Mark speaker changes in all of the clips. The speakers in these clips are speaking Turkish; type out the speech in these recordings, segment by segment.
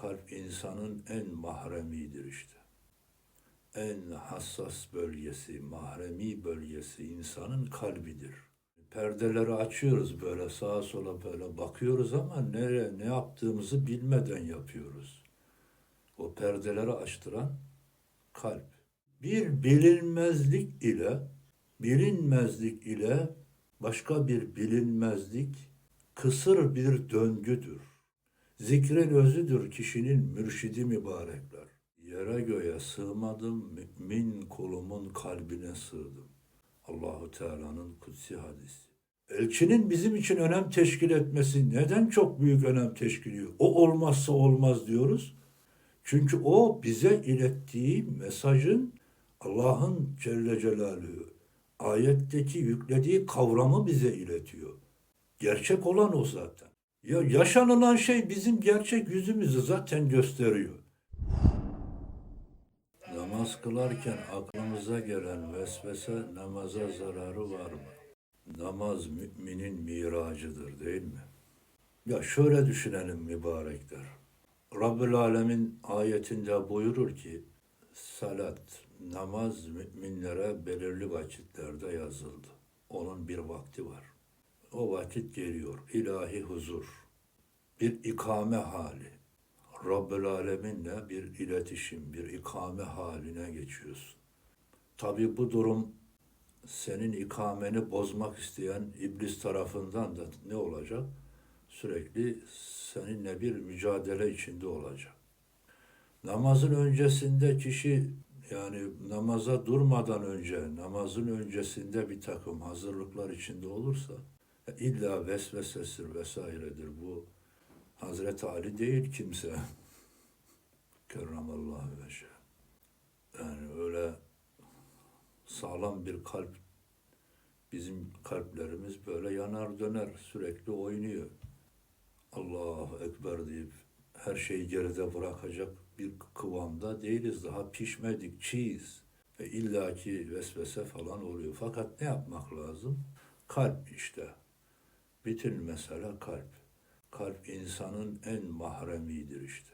Speaker 1: Kalp insanın en mahremidir işte. En hassas bölgesi, mahremi bölgesi insanın kalbidir. Perdeleri açıyoruz böyle sağa sola böyle bakıyoruz ama nereye ne yaptığımızı bilmeden yapıyoruz. O perdeleri açtıran kalp. Bir bilinmezlik ile bilinmezlik ile başka bir bilinmezlik kısır bir döngüdür. Zikrin özüdür kişinin mürşidi mübarekler. Yere göğe sığmadım, mümin kulumun kalbine sığdım. Allahu Teala'nın kutsi hadisi. Elçinin bizim için önem teşkil etmesi neden çok büyük önem teşkil ediyor? O olmazsa olmaz diyoruz. Çünkü o bize ilettiği mesajın Allah'ın Celle Celaluhu ayetteki yüklediği kavramı bize iletiyor. Gerçek olan o zaten. Ya yaşanılan şey bizim gerçek yüzümüzü zaten gösteriyor. Namaz kılarken aklımıza gelen vesvese namaza zararı var mı? Namaz müminin miracıdır değil mi? Ya şöyle düşünelim mübarekler. Rabbül Alemin ayetinde buyurur ki salat, namaz müminlere belirli vakitlerde yazıldı. Onun bir vakti var. O vakit geliyor. ilahi huzur. Bir ikame hali. Rabbül Alemin'le bir iletişim, bir ikame haline geçiyorsun. Tabi bu durum senin ikameni bozmak isteyen iblis tarafından da ne olacak? Sürekli seninle bir mücadele içinde olacak. Namazın öncesinde kişi yani namaza durmadan önce, namazın öncesinde bir takım hazırlıklar içinde olursa illa vesvesesidir vesairedir. Bu Hazreti Ali değil kimse. Kerramallahu veşe. Yani öyle sağlam bir kalp bizim kalplerimiz böyle yanar döner sürekli oynuyor. Allahu Ekber deyip her şeyi geride bırakacak bir kıvamda değiliz. Daha pişmedik, çiğiz. Ve illaki vesvese falan oluyor. Fakat ne yapmak lazım? Kalp işte. Bütün mesele kalp. Kalp insanın en mahremidir işte.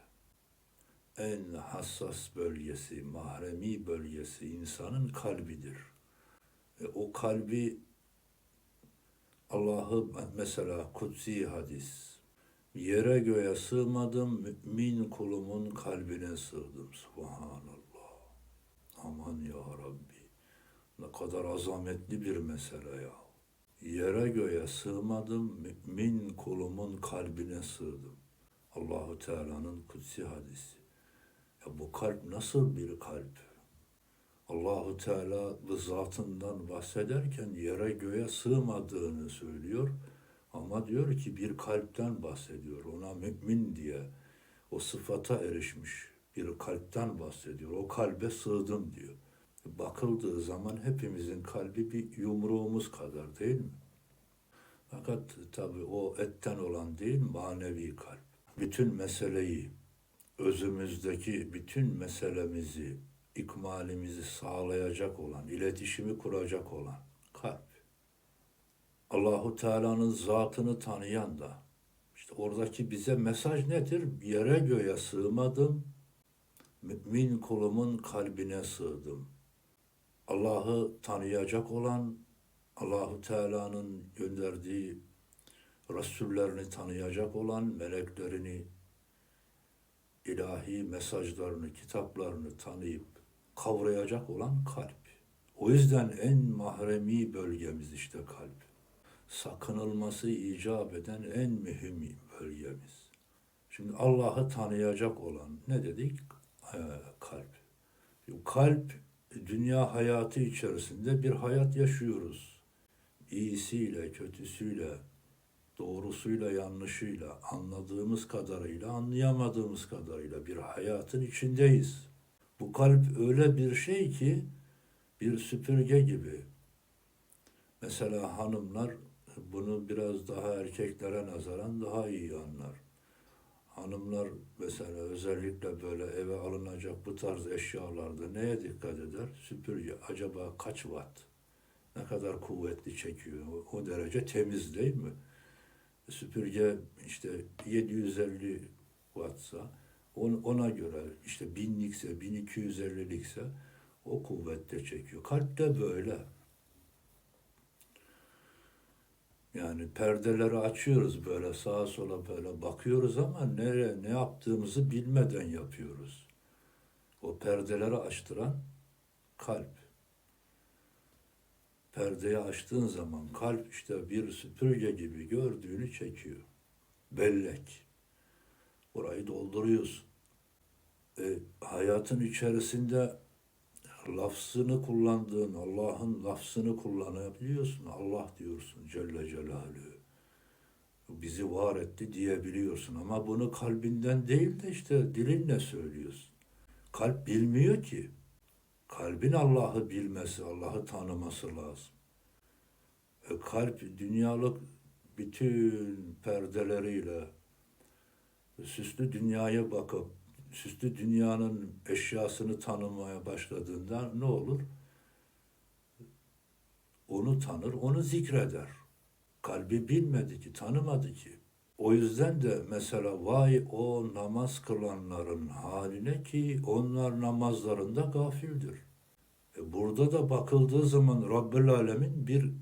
Speaker 1: En hassas bölgesi, mahremi bölgesi insanın kalbidir. E, o kalbi Allah'ı mesela kutsi hadis yere göğe sığmadım mümin kulumun kalbine sığdım subhanallah aman ya Rabbi ne kadar azametli bir mesele ya yere göğe sığmadım mümin kulumun kalbine sığdım Allahu Teala'nın kutsi hadisi ya bu kalp nasıl bir kalp Allahu Teala zatından bahsederken yere göğe sığmadığını söylüyor. Ama diyor ki bir kalpten bahsediyor. Ona mümin diye o sıfata erişmiş bir kalpten bahsediyor. O kalbe sığdım diyor. Bakıldığı zaman hepimizin kalbi bir yumruğumuz kadar değil mi? Fakat tabi o etten olan değil manevi kalp. Bütün meseleyi, özümüzdeki bütün meselemizi, ikmalimizi sağlayacak olan, iletişimi kuracak olan kalp. Allahu Teala'nın zatını tanıyan da işte oradaki bize mesaj nedir? Yere göğe sığmadım. Mümin kulumun kalbine sığdım. Allah'ı tanıyacak olan Allahu Teala'nın gönderdiği Resullerini tanıyacak olan meleklerini, ilahi mesajlarını, kitaplarını tanıyıp kavrayacak olan kalp. O yüzden en mahremi bölgemiz işte kalp. Sakınılması icap eden en mühim bölgemiz. Şimdi Allah'ı tanıyacak olan ne dedik? Ee, kalp. Kalp dünya hayatı içerisinde bir hayat yaşıyoruz. İyisiyle, kötüsüyle, doğrusuyla, yanlışıyla, anladığımız kadarıyla, anlayamadığımız kadarıyla bir hayatın içindeyiz. Bu kalp öyle bir şey ki bir süpürge gibi. Mesela hanımlar bunu biraz daha erkeklere nazaran daha iyi anlar. Hanımlar mesela özellikle böyle eve alınacak bu tarz eşyalarda neye dikkat eder? Süpürge acaba kaç watt? Ne kadar kuvvetli çekiyor? O, derece temiz değil mi? Süpürge işte 750 wattsa On- Ona göre işte binlikse, 1250'likse o kuvvette çekiyor. Kalp de böyle. Yani perdeleri açıyoruz böyle sağa sola böyle bakıyoruz ama nereye ne yaptığımızı bilmeden yapıyoruz. O perdeleri açtıran kalp. Perdeyi açtığın zaman kalp işte bir süpürge gibi gördüğünü çekiyor. Bellek. Orayı dolduruyorsun. E, hayatın içerisinde lafzını kullandığın, Allah'ın lafzını kullanabiliyorsun. Allah diyorsun Celle Celaluhu. Bizi var etti diyebiliyorsun ama bunu kalbinden değil de işte dilinle söylüyorsun. Kalp bilmiyor ki. Kalbin Allah'ı bilmesi, Allah'ı tanıması lazım. E, kalp dünyalık bütün perdeleriyle süslü dünyaya bakıp süslü dünyanın eşyasını tanımaya başladığında ne olur? Onu tanır, onu zikreder. Kalbi bilmedi ki, tanımadı ki. O yüzden de mesela vay o namaz kılanların haline ki onlar namazlarında gafildir. E burada da bakıldığı zaman Rabbül Alemin bir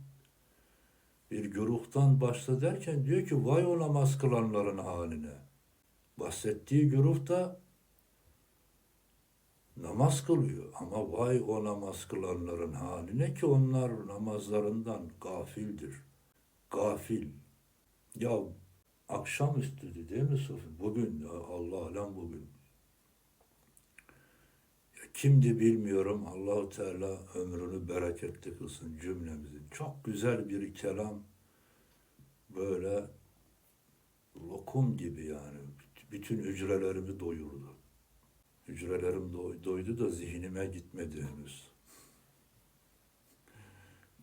Speaker 1: bir güruhtan bahsederken diyor ki vay o namaz kılanların haline. Bahsettiği güruh da namaz kılıyor ama vay o namaz kılanların haline ki onlar namazlarından gafildir. Gafil. Ya akşamüstüydü değil mi Sofi? Bugün Allah alem bugün. Ya kimdi bilmiyorum. Allahu Teala ömrünü bereketli kılsın cümlemizin. Çok güzel bir kelam böyle lokum gibi yani. Bütün hücrelerimi doyurdu. Hücrelerim doy- doydu da zihnime gitmedi henüz.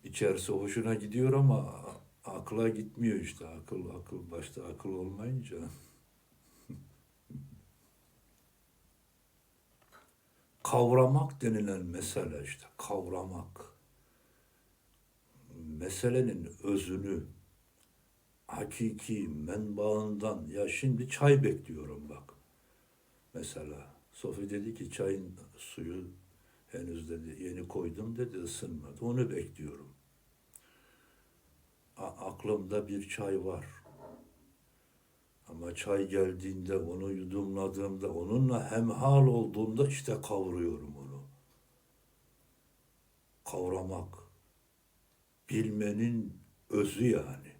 Speaker 1: İçerisi hoşuna gidiyor ama akla gitmiyor işte. Akıl akıl başta akıl olmayınca. Kavramak denilen mesele işte kavramak. Meselenin özünü hakiki menbaından ya şimdi çay bekliyorum bak. Mesela Sofi dedi ki çayın suyu henüz dedi yeni koydum dedi ısınmadı. Onu bekliyorum. A- aklımda bir çay var. Ama çay geldiğinde onu yudumladığımda onunla hemhal olduğumda işte kavuruyorum onu. Kavramak. Bilmenin özü yani.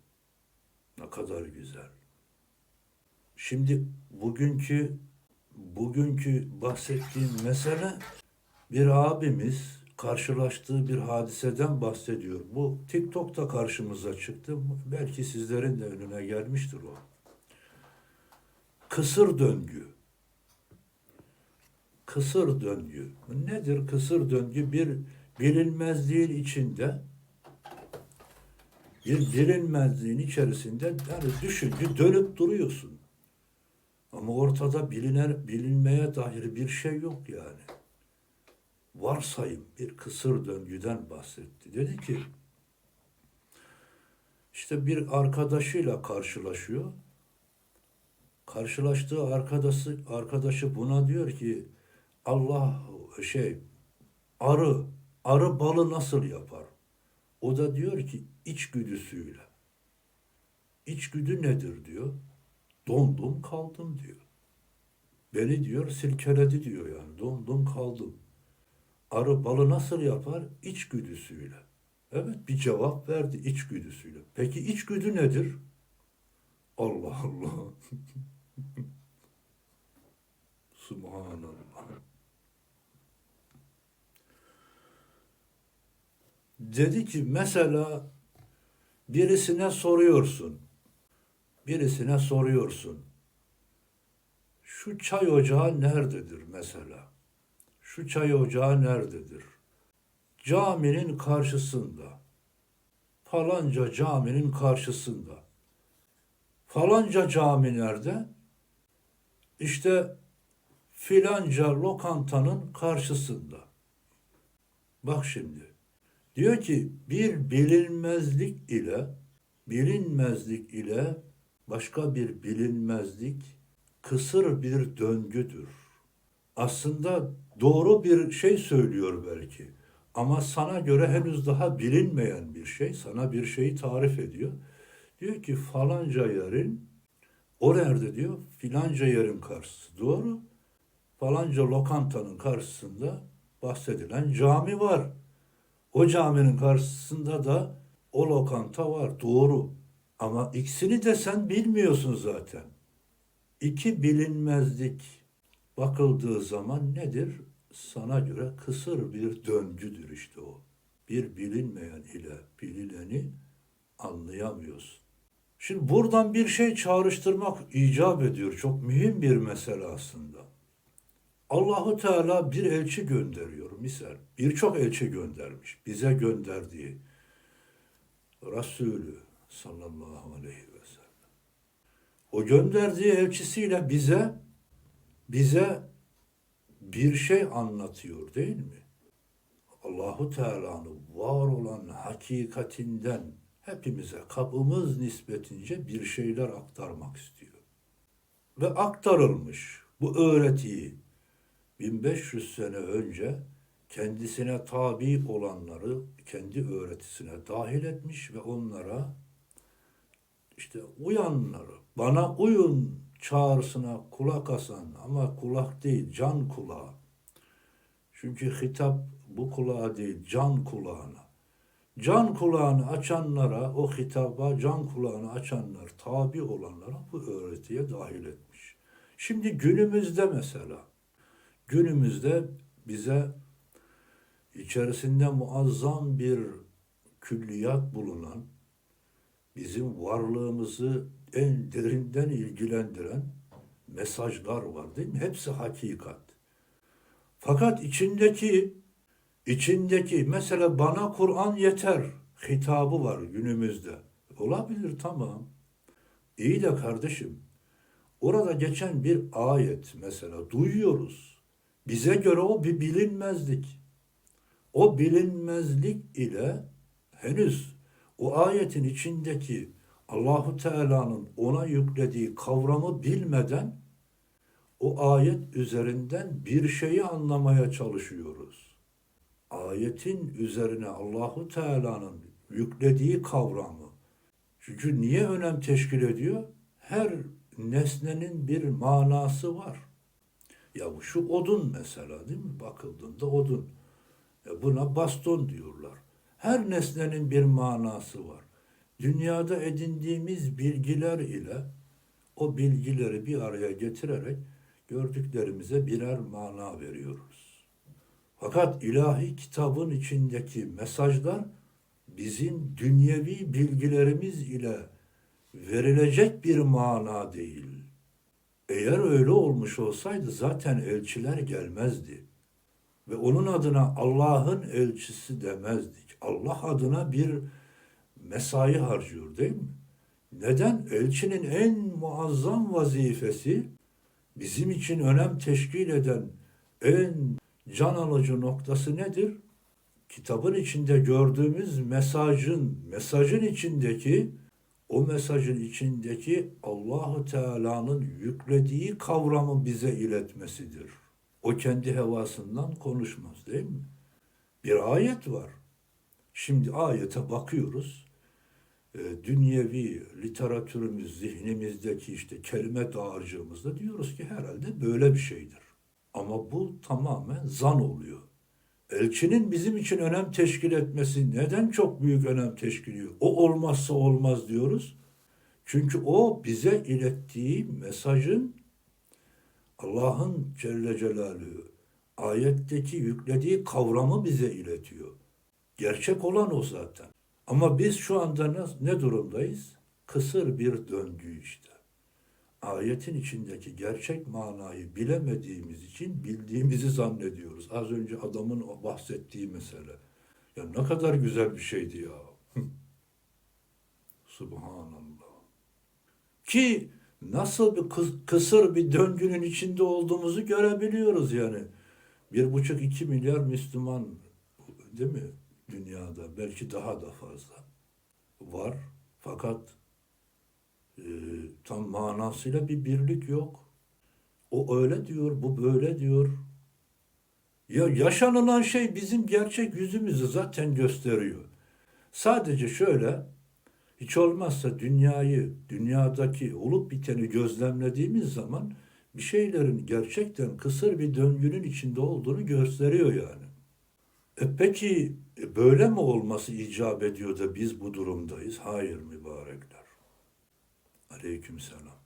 Speaker 1: Ne kadar güzel. Şimdi bugünkü bugünkü bahsettiğim mesele bir abimiz karşılaştığı bir hadiseden bahsediyor. Bu TikTok'ta karşımıza çıktı. Belki sizlerin de önüne gelmiştir o. Kısır döngü. Kısır döngü. Nedir kısır döngü? Bir bilinmezliğin içinde bir bilinmezliğin içerisinde yani düşünce dönüp duruyorsun. Ama ortada biliner, bilinmeye dair bir şey yok yani. Varsayım bir kısır döngüden bahsetti. Dedi ki işte bir arkadaşıyla karşılaşıyor. Karşılaştığı arkadaşı arkadaşı buna diyor ki Allah şey arı arı balı nasıl yapar? O da diyor ki içgüdüsüyle. İçgüdü nedir diyor. Dondum kaldım diyor. Beni diyor silkeledi diyor yani. Dondum kaldım. Arı balı nasıl yapar? İçgüdüsüyle. Evet bir cevap verdi içgüdüsüyle. Peki içgüdü nedir? Allah Allah. Subhanallah. Dedi ki mesela birisine soruyorsun. Birisine soruyorsun. Şu çay ocağı nerededir mesela? Şu çay ocağı nerededir? Caminin karşısında. Falanca caminin karşısında. Falanca cami nerede? İşte filanca lokantanın karşısında. Bak şimdi. Diyor ki bir bilinmezlik ile bilinmezlik ile başka bir bilinmezlik kısır bir döngüdür. Aslında doğru bir şey söylüyor belki. Ama sana göre henüz daha bilinmeyen bir şey. Sana bir şeyi tarif ediyor. Diyor ki falanca yerin o nerede diyor? Filanca yerin karşısı. Doğru. Falanca lokantanın karşısında bahsedilen cami var. O caminin karşısında da o lokanta var. Doğru. Ama ikisini de sen bilmiyorsun zaten. İki bilinmezlik bakıldığı zaman nedir? Sana göre kısır bir döngüdür işte o. Bir bilinmeyen ile bilineni anlayamıyorsun. Şimdi buradan bir şey çağrıştırmak icap ediyor. Çok mühim bir mesele aslında. Allahu Teala bir elçi gönderiyor misal. Birçok elçi göndermiş. Bize gönderdiği Resulü sallallahu aleyhi ve sellem. O gönderdiği elçisiyle bize bize bir şey anlatıyor değil mi? Allahu Teala'nın var olan hakikatinden hepimize kapımız nispetince bir şeyler aktarmak istiyor. Ve aktarılmış bu öğretiyi 1500 sene önce kendisine tabi olanları kendi öğretisine dahil etmiş ve onlara işte uyanları, bana uyun çağrısına kulak asan ama kulak değil can kulağı. Çünkü hitap bu kulağa değil can kulağına. Can kulağını açanlara, o hitaba can kulağını açanlar, tabi olanlara bu öğretiye dahil etmiş. Şimdi günümüzde mesela, günümüzde bize içerisinde muazzam bir külliyat bulunan, bizim varlığımızı en derinden ilgilendiren mesajlar var değil mi? Hepsi hakikat. Fakat içindeki içindeki mesela bana Kur'an yeter hitabı var günümüzde. Olabilir tamam. İyi de kardeşim orada geçen bir ayet mesela duyuyoruz. Bize göre o bir bilinmezlik. O bilinmezlik ile henüz o ayetin içindeki Allahu Teala'nın ona yüklediği kavramı bilmeden o ayet üzerinden bir şeyi anlamaya çalışıyoruz. Ayetin üzerine Allahu Teala'nın yüklediği kavramı. Çünkü niye önem teşkil ediyor? Her nesnenin bir manası var. Ya bu şu odun mesela değil mi? Bakıldığında odun. E buna baston diyorlar. Her nesnenin bir manası var. Dünyada edindiğimiz bilgiler ile o bilgileri bir araya getirerek gördüklerimize birer mana veriyoruz. Fakat ilahi kitabın içindeki mesajlar bizim dünyevi bilgilerimiz ile verilecek bir mana değil. Eğer öyle olmuş olsaydı zaten elçiler gelmezdi. Ve onun adına Allah'ın elçisi demezdik. Allah adına bir mesai harcıyor değil mi? Neden? Elçinin en muazzam vazifesi bizim için önem teşkil eden en can alıcı noktası nedir? Kitabın içinde gördüğümüz mesajın, mesajın içindeki o mesajın içindeki Allahu Teala'nın yüklediği kavramı bize iletmesidir. O kendi hevasından konuşmaz değil mi? Bir ayet var. Şimdi ayete bakıyoruz. E, dünyevi literatürümüz, zihnimizdeki işte kelime dağarcığımızda diyoruz ki herhalde böyle bir şeydir. Ama bu tamamen zan oluyor. Elçinin bizim için önem teşkil etmesi neden çok büyük önem teşkil ediyor? O olmazsa olmaz diyoruz. Çünkü o bize ilettiği mesajın Allah'ın Celle Celaluhu ayetteki yüklediği kavramı bize iletiyor. Gerçek olan o zaten. Ama biz şu anda ne, durumdayız? Kısır bir döngü işte. Ayetin içindeki gerçek manayı bilemediğimiz için bildiğimizi zannediyoruz. Az önce adamın bahsettiği mesele. Ya ne kadar güzel bir şeydi ya. Subhanallah. Ki nasıl bir kıs- kısır bir döngünün içinde olduğumuzu görebiliyoruz yani. Bir buçuk iki milyar Müslüman değil mi? Dünyada belki daha da fazla var. Fakat e, tam manasıyla bir birlik yok. O öyle diyor, bu böyle diyor. Ya yaşanılan şey bizim gerçek yüzümüzü zaten gösteriyor. Sadece şöyle, hiç olmazsa dünyayı, dünyadaki olup biteni gözlemlediğimiz zaman bir şeylerin gerçekten kısır bir döngünün içinde olduğunu gösteriyor yani. E peki e böyle mi olması icap ediyor da biz bu durumdayız? Hayır mübarekler. Aleykümselam.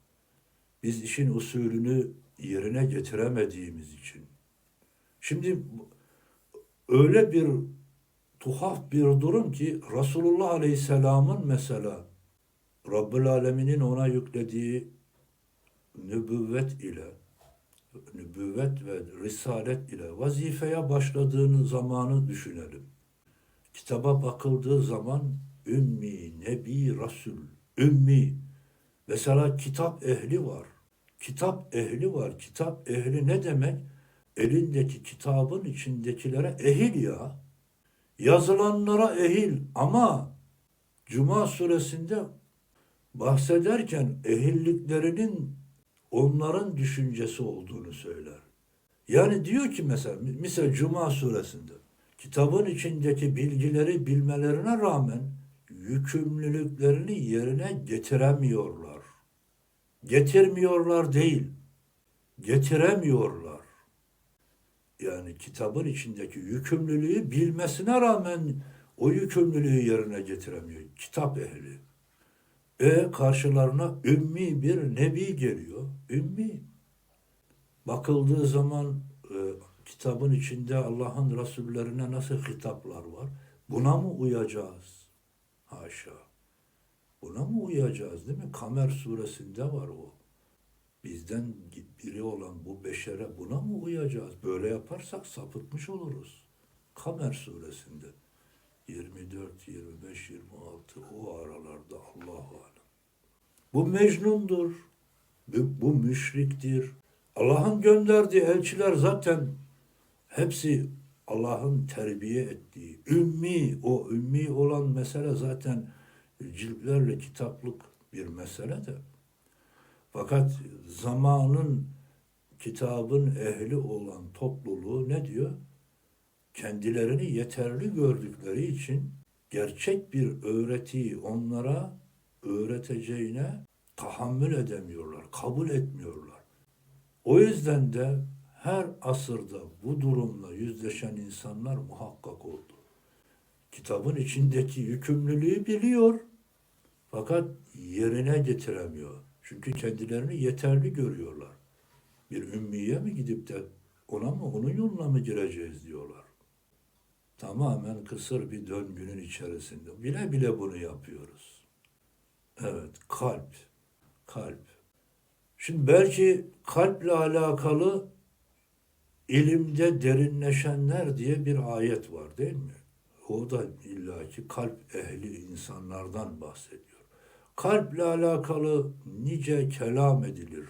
Speaker 1: Biz işin usulünü yerine getiremediğimiz için. Şimdi öyle bir tuhaf bir durum ki Resulullah Aleyhisselam'ın mesela Rabbül Alemin'in ona yüklediği nübüvvet ile nübüvvet ve risalet ile vazifeye başladığını zamanı düşünelim. Kitaba bakıldığı zaman ümmi, nebi, rasul, ümmi. Mesela kitap ehli var. Kitap ehli var. Kitap ehli ne demek? Elindeki kitabın içindekilere ehil ya. Yazılanlara ehil ama Cuma suresinde bahsederken ehilliklerinin onların düşüncesi olduğunu söyler. Yani diyor ki mesela, mesela Cuma suresinde kitabın içindeki bilgileri bilmelerine rağmen yükümlülüklerini yerine getiremiyorlar. Getirmiyorlar değil, getiremiyorlar. Yani kitabın içindeki yükümlülüğü bilmesine rağmen o yükümlülüğü yerine getiremiyor. Kitap ehli. E karşılarına ümmi bir nebi geliyor. Ümmi. Bakıldığı zaman kitabın içinde Allah'ın Resullerine nasıl hitaplar var? Buna mı uyacağız? Haşa. Buna mı uyacağız değil mi? Kamer suresinde var o. Bizden biri olan bu beşere buna mı uyacağız? Böyle yaparsak sapıtmış oluruz. Kamer suresinde. 24, 25, 26 o aralarda Allahu alem. Bu Mecnun'dur. Bu, bu müşriktir. Allah'ın gönderdiği elçiler zaten hepsi Allah'ın terbiye ettiği ümmi, o ümmi olan mesele zaten ciltlerle kitaplık bir mesele de. Fakat zamanın kitabın ehli olan topluluğu ne diyor? kendilerini yeterli gördükleri için gerçek bir öğretiyi onlara öğreteceğine tahammül edemiyorlar, kabul etmiyorlar. O yüzden de her asırda bu durumla yüzleşen insanlar muhakkak oldu. Kitabın içindeki yükümlülüğü biliyor fakat yerine getiremiyor. Çünkü kendilerini yeterli görüyorlar. Bir ümmiye mi gidip de ona mı onun yoluna mı gireceğiz diyorlar tamamen kısır bir döngünün içerisinde. Bile bile bunu yapıyoruz. Evet, kalp. Kalp. Şimdi belki kalple alakalı ilimde derinleşenler diye bir ayet var değil mi? O da illaki kalp ehli insanlardan bahsediyor. Kalple alakalı nice kelam edilir.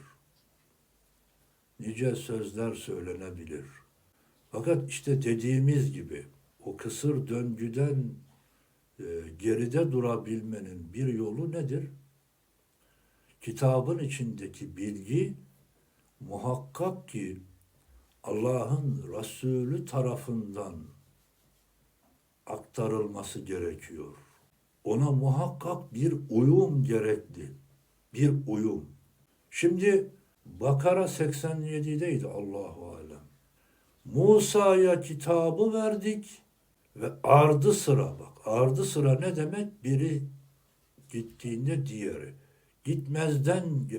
Speaker 1: Nice sözler söylenebilir. Fakat işte dediğimiz gibi o kısır döngüden e, geride durabilmenin bir yolu nedir? Kitabın içindeki bilgi muhakkak ki Allah'ın Resulü tarafından aktarılması gerekiyor. Ona muhakkak bir uyum gerekli. Bir uyum. Şimdi Bakara 87'deydi Allahu alem. Musa'ya kitabı verdik ve ardı sıra bak. Ardı sıra ne demek? Biri gittiğinde diğeri. Gitmezden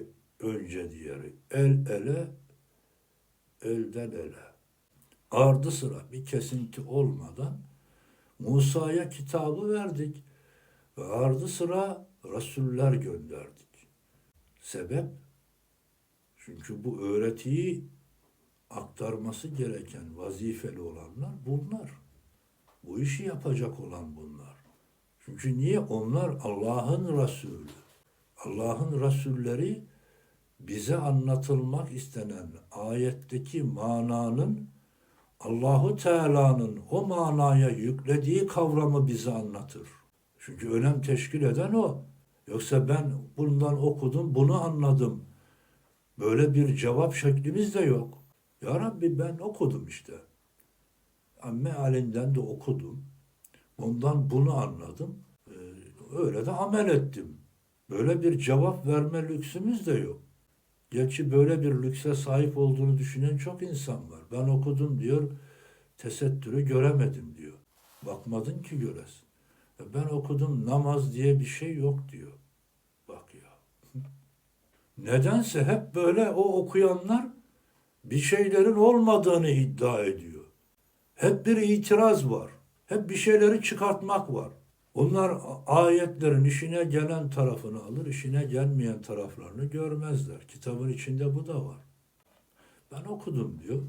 Speaker 1: önce diğeri. El ele, elden ele. Ardı sıra bir kesinti olmadan Musa'ya kitabı verdik ve ardı sıra Resuller gönderdik. Sebep? Çünkü bu öğretiyi aktarması gereken vazifeli olanlar bunlar. Bu işi yapacak olan bunlar. Çünkü niye? Onlar Allah'ın Resulü. Allah'ın Resulleri bize anlatılmak istenen ayetteki mananın Allahu Teala'nın o manaya yüklediği kavramı bize anlatır. Çünkü önem teşkil eden o. Yoksa ben bundan okudum, bunu anladım Böyle bir cevap şeklimiz de yok. Ya Rabbi ben okudum işte. Mealinden de okudum. Ondan bunu anladım. Ee, Öyle de amel ettim. Böyle bir cevap verme lüksümüz de yok. Gerçi böyle bir lükse sahip olduğunu düşünen çok insan var. Ben okudum diyor, tesettürü göremedim diyor. Bakmadın ki göresin. E Ben okudum namaz diye bir şey yok diyor. Bak ya. Nedense hep böyle o okuyanlar bir şeylerin olmadığını iddia ediyor. Hep bir itiraz var. Hep bir şeyleri çıkartmak var. Onlar ayetlerin işine gelen tarafını alır, işine gelmeyen taraflarını görmezler. Kitabın içinde bu da var. Ben okudum diyor.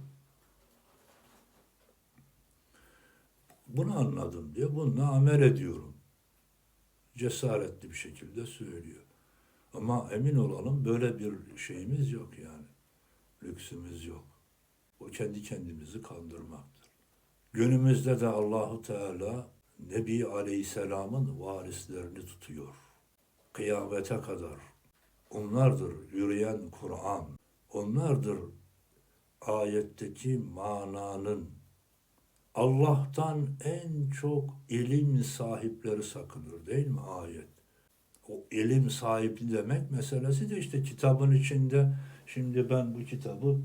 Speaker 1: Bunu anladım diyor. Bununla amel ediyorum. Cesaretli bir şekilde söylüyor. Ama emin olalım böyle bir şeyimiz yok yani. Lüksümüz yok. O kendi kendimizi kandırmaktır. Günümüzde de Allahu Teala Nebi Aleyhisselam'ın varislerini tutuyor. Kıyamete kadar. Onlardır yürüyen Kur'an. Onlardır ayetteki mananın Allah'tan en çok ilim sahipleri sakınır değil mi ayet? O ilim sahibi demek meselesi de işte kitabın içinde şimdi ben bu kitabı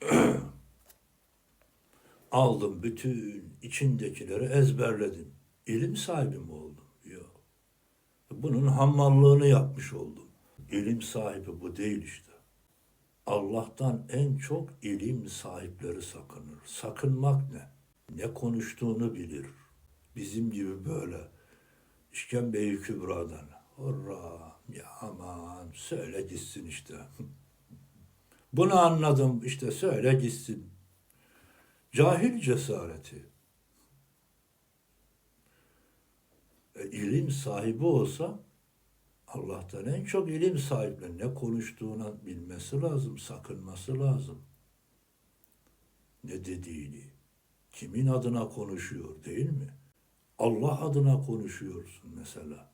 Speaker 1: aldım bütün içindekileri ezberledim. İlim sahibi mi oldum? Yok. Bunun hammallığını yapmış oldum. İlim sahibi bu değil işte. Allah'tan en çok ilim sahipleri sakınır. Sakınmak ne? Ne konuştuğunu bilir. Bizim gibi böyle işkembe-i kübradan. Hurra, ya aman söyle gitsin işte. Bunu anladım işte söyle gitsin. Cahil cesareti. E, ilim sahibi olsa Allah'tan en çok ilim sahipleri ne konuştuğuna bilmesi lazım, sakınması lazım. Ne dediğini, kimin adına konuşuyor değil mi? Allah adına konuşuyorsun mesela.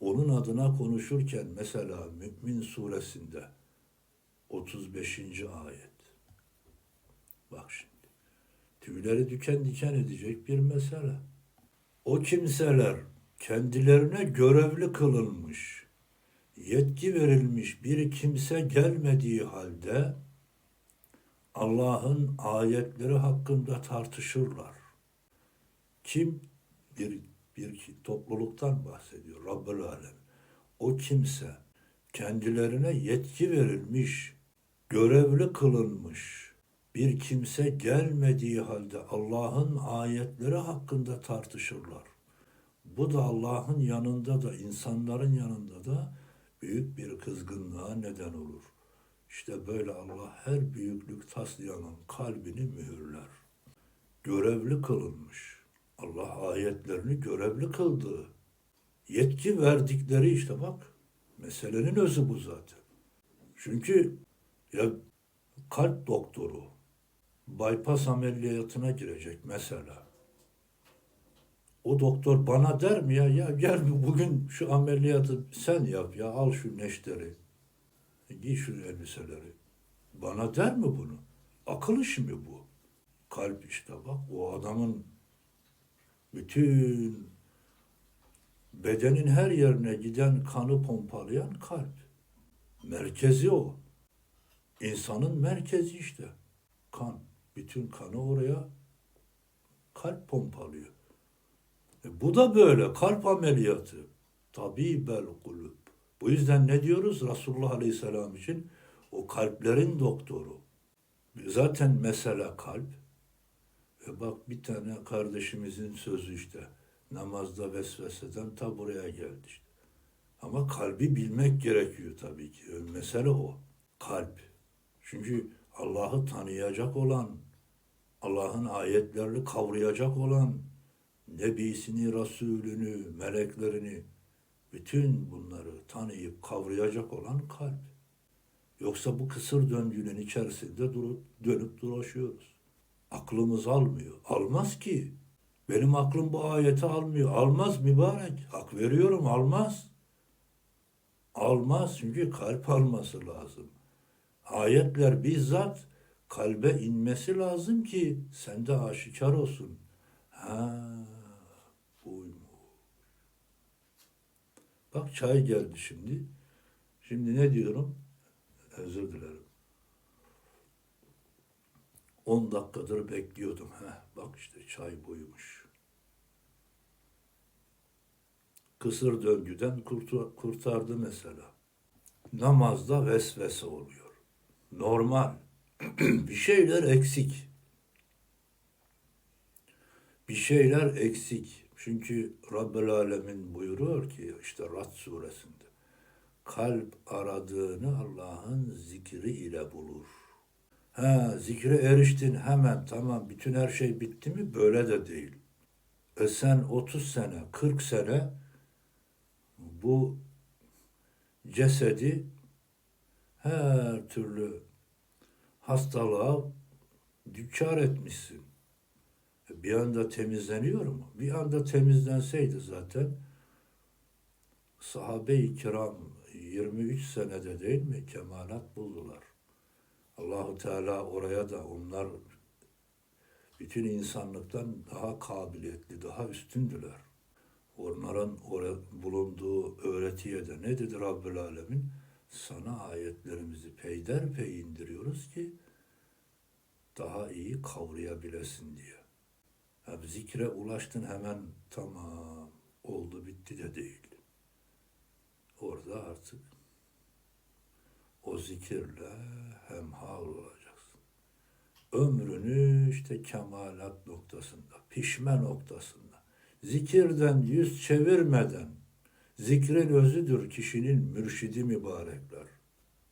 Speaker 1: Onun adına konuşurken mesela Mü'min suresinde 35. ayet. Bak şimdi. Tüyleri diken diken edecek bir mesele. O kimseler kendilerine görevli kılınmış, yetki verilmiş bir kimse gelmediği halde Allah'ın ayetleri hakkında tartışırlar. Kim? Bir, bir topluluktan bahsediyor Rabbül Alem. O kimse kendilerine yetki verilmiş, görevli kılınmış bir kimse gelmediği halde Allah'ın ayetleri hakkında tartışırlar. Bu da Allah'ın yanında da insanların yanında da büyük bir kızgınlığa neden olur. İşte böyle Allah her büyüklük taslayanın kalbini mühürler. Görevli kılınmış. Allah ayetlerini görevli kıldı. Yetki verdikleri işte bak. Meselenin özü bu zaten. Çünkü ya kalp doktoru bypass ameliyatına girecek mesela. O doktor bana der mi ya ya gel bugün şu ameliyatı sen yap ya al şu neşteri. Giy şu elbiseleri. Bana der mi bunu? Akıl işi mi bu? Kalp işte bak o adamın bütün bedenin her yerine giden kanı pompalayan kalp. Merkezi o. İnsanın merkezi işte. Kan. Bütün kanı oraya kalp pompalıyor. E bu da böyle kalp ameliyatı. Tabi bel kulüp. Bu yüzden ne diyoruz Resulullah Aleyhisselam için? O kalplerin doktoru. Zaten mesela kalp. E bak bir tane kardeşimizin sözü işte. Namazda vesveseden ta buraya geldi işte. Ama kalbi bilmek gerekiyor tabii ki. Mesele o. Kalp. Çünkü Allah'ı tanıyacak olan, Allah'ın ayetlerini kavrayacak olan, Nebisini, Resulünü, meleklerini, bütün bunları tanıyıp kavrayacak olan kalp. Yoksa bu kısır döngünün içerisinde durup dönüp dolaşıyoruz. Aklımız almıyor. Almaz ki. Benim aklım bu ayeti almıyor. Almaz mübarek. Hak veriyorum almaz. Almaz çünkü kalp alması lazım. Ayetler bizzat kalbe inmesi lazım ki sende aşikar olsun. Ha, buymuş. Bak çay geldi şimdi. Şimdi ne diyorum? Özür dilerim. 10 dakikadır bekliyordum. Heh, bak işte çay buymuş. Kısır döngüden kurtardı mesela. Namazda vesvese oluyor. Normal. bir şeyler eksik. Bir şeyler eksik. Çünkü Rabbel Alemin buyuruyor ki işte Rad suresinde kalp aradığını Allah'ın zikri ile bulur. Ha zikre eriştin hemen tamam bütün her şey bitti mi? Böyle de değil. E sen 30 sene, 40 sene bu cesedi her türlü hastalığa düçar etmişsin. Bir anda temizleniyor mu? Bir anda temizlenseydi zaten sahabe-i kiram 23 senede değil mi kemalat buldular. Allahu Teala oraya da onlar bütün insanlıktan daha kabiliyetli, daha üstündüler. Onların oraya bulunduğu öğretiye de ne dedi Rabbül Alemin? Sana ayetlerimizi peyderpey indiriyoruz ki daha iyi kavrayabilesin diye. Yani zikre ulaştın hemen tamam oldu bitti de değil. Orada artık o zikirle hemhal olacaksın. Ömrünü işte kemalat noktasında, pişme noktasında, zikirden yüz çevirmeden, zikrin özüdür kişinin mürşidi mübarekler.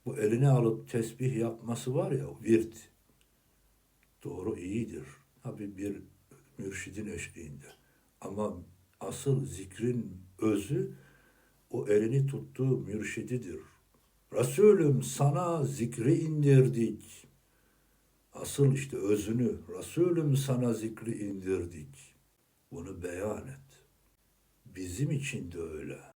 Speaker 1: Bu eline alıp tesbih yapması var ya, virt. Doğru iyidir. Tabi bir mürşidin eşliğinde. Ama asıl zikrin özü o elini tuttuğu mürşididir. Resulüm sana zikri indirdik. Asıl işte özünü Resulüm sana zikri indirdik. Bunu beyan et. Bizim için de öyle.